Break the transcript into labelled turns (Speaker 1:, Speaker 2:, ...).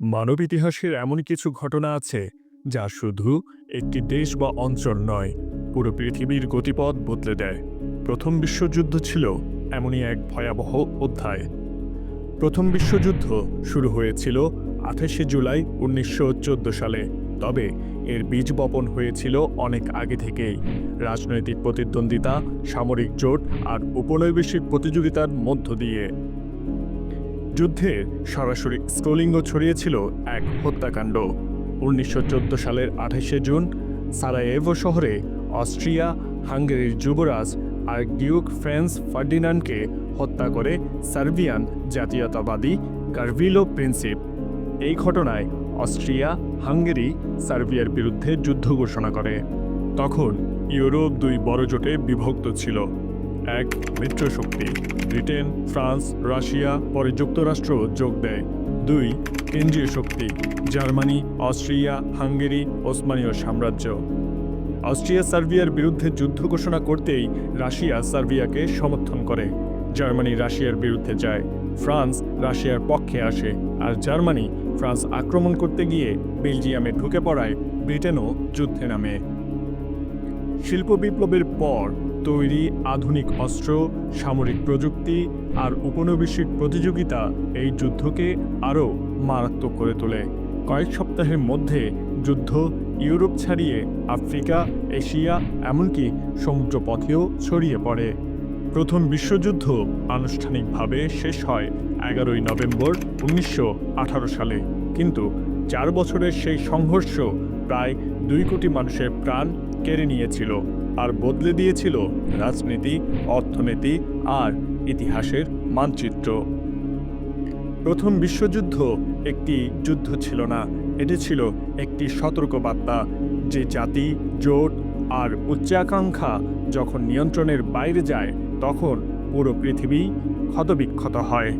Speaker 1: মানব ইতিহাসের এমন কিছু ঘটনা আছে যা শুধু একটি দেশ বা অঞ্চল নয়, পুরো পৃথিবীর গতিপথ বদলে দেয়। প্রথম বিশ্বযুদ্ধ ছিল এমনই এক ভয়াবহ অধ্যায়। প্রথম বিশ্বযুদ্ধ শুরু হয়েছিল আঠাশে জুলাই উনিশশো চোদ্দ সালে, তবে এর বীজ বপন হয়েছিল অনেক আগে থেকেই। রাজনৈতিক প্রতিদ্বন্দ্বিতা, সামরিক জোট আর উপনৈবেশিক প্রতিযোগিতার মধ্য দিয়ে। যুদ্ধে সরাসরি স্কোলিঙ্গ ছড়িয়েছিল এক হত্যাকাণ্ড। উনিশশো চোদ্দ সালের আঠাশে জুন সারায়েভো শহরে অস্ট্রিয়া, হাঙ্গেরির যুবরাজ আর ডিউক ফ্রান্স ফার্ডিনান্ডকে হত্যা করে সার্বিয়ান জাতীয়তাবাদী কার্ভিলো প্রিন্সিপ। এই ঘটনায় অস্ট্রিয়া, হাঙ্গেরি, সার্বিয়ার বিরুদ্ধে যুদ্ধ ঘোষণা করে। তখন ইউরোপ দুই বড় জোটে বিভক্ত ছিল। এক মিত্র শক্তি। ব্রিটেন, ফ্রান্স, রাশিয়া, পরে যুক্তরাষ্ট্র যোগ দেয়। দুই কেন্দ্রীয় শক্তি, জার্মানি, অস্ট্রিয়া, হাঙ্গেরি, ওসমানীয় সাম্রাজ্য। অস্ট্রিয়া, সার্বিয়ার বিরুদ্ধে যুদ্ধ ঘোষণা করতেই রাশিয়া সার্বিয়াকে সমর্থন করে। জার্মানি রাশিয়ার বিরুদ্ধে যায়, ফ্রান্স রাশিয়ার পক্ষে আসে, আর জার্মানি ফ্রান্স আক্রমণ করতে গিয়ে বেলজিয়ামে ঢুকে পড়ায় ব্রিটেনও যুদ্ধে নামে। শিল্প বিপ্লবের পর তৈরি আধুনিক অস্ত্র, সামরিক প্রযুক্তি আর উপনিবেশিক প্রতিযোগিতা এই যুদ্ধকে আরও মারাত্মক করে তোলে। কয়েক সপ্তাহের মধ্যে যুদ্ধ ইউরোপ ছাড়িয়ে আফ্রিকা, এশিয়া, এমনকি সমুদ্রপথেও ছড়িয়ে পড়ে। প্রথম বিশ্বযুদ্ধ আনুষ্ঠানিকভাবে শেষ হয় এগারোই নভেম্বর উনিশশো আঠারো সালে। কিন্তু চার বছরের সেই সংঘর্ষ প্রায় দুই কোটি মানুষের প্রাণ কেড়ে নিয়েছিল আর বদলে দিয়েছিল রাজনীতি, অর্থনীতি আর ইতিহাসের মানচিত্র। প্রথম বিশ্বযুদ্ধ একটি যুদ্ধ ছিল না, এটি ছিল একটি সতর্কবার্তা যে জাতি, জোট আর উচ্চাকাঙ্ক্ষা যখন নিয়ন্ত্রণের বাইরে যায়, তখন পুরো পৃথিবী ক্ষতবিক্ষত হয়।